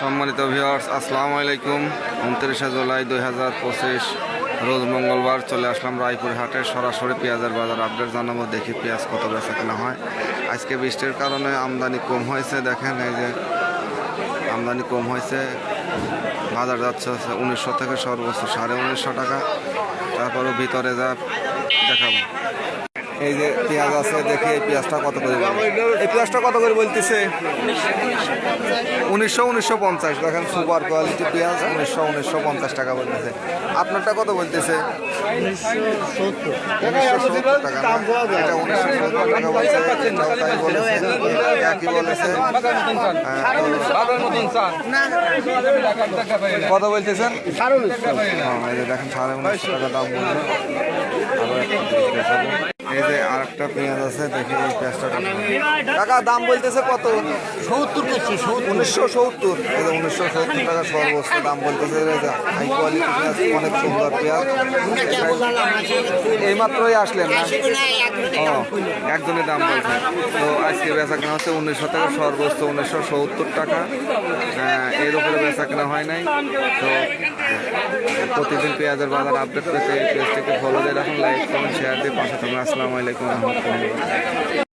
সম্মানিত ভিউয়ার্স আসসালামু আলাইকুম। উনত্রিশে জুলাই দুই হাজার পঁচিশ, রোজ মঙ্গলবার চলে আসলাম রায়পুর হাটে সরাসরি পেঁয়াজের বাজার আপডেট জানাব, দেখি পেঁয়াজ কত বেচা কেনা হয়। আজকে বৃষ্টির কারণে আমদানি কম হয়েছে, দেখেন এই যে আমদানি কম হয়েছে, বাজার যাচ্ছে উনিশশো থেকে সর্বোচ্চ সাড়ে উনিশশো টাকা। তারপরও ভিতরে যা দেখাবো। এই যে পেঁয়াজ আছে দেখি এই পেঁয়াজটা কত করে। এই পেঁয়াজটা কত করে বলতেছে? উনিশশো উনিশশো পঞ্চাশ। দেখেন সুপার কোয়ালিটি পেঁয়াজ উনিশশো উনিশশো পঞ্চাশ টাকা বলতেছে। আপনারটা কত বলতেছে? উনিশশো সত্তর টাকা না? এটা উনিশশো সত্তর টাকা বলছে এটাও তাই বলেছে। একই বলেছে। হ্যাঁ, কত বলতেছেন? হ্যাঁ, দেখেন সাড়ে উনিশশো টাকা দাম আরও একটা। এই যে আর একটা পেঁয়াজ আছে দেখি এই পেঁয়াজটা দাম বলতেছে কত? সত্তর করছি উনিশশো সত্তর। এই যে উনিশশো সত্তর টাকা সর্বোচ্চ দাম বলতেছে এই হাই কোয়ালিটি পেঁয়াজ অনেক সুন্দর পেঁয়াজ। এই মাত্রই আসলেন না? ও একজনের দাম বলছে। তো আজকে বেচা কেনা হচ্ছে উনিশশো টাকা সর্বোচ্চ উনিশশো সত্তর টাকা। আহ, এর উপরে বেচা কেনা হয় নাই। তো প্রতিদিন পেঁয়াজের বাজার আপডেট পেতে এই পেজটিকে ফলো দিয়ে রাখুন লাইক কমেন্ট শেয়ার দিয়ে পাশে থাকুন। আসসালামু আলাইকুম রহমতুল্লাহ।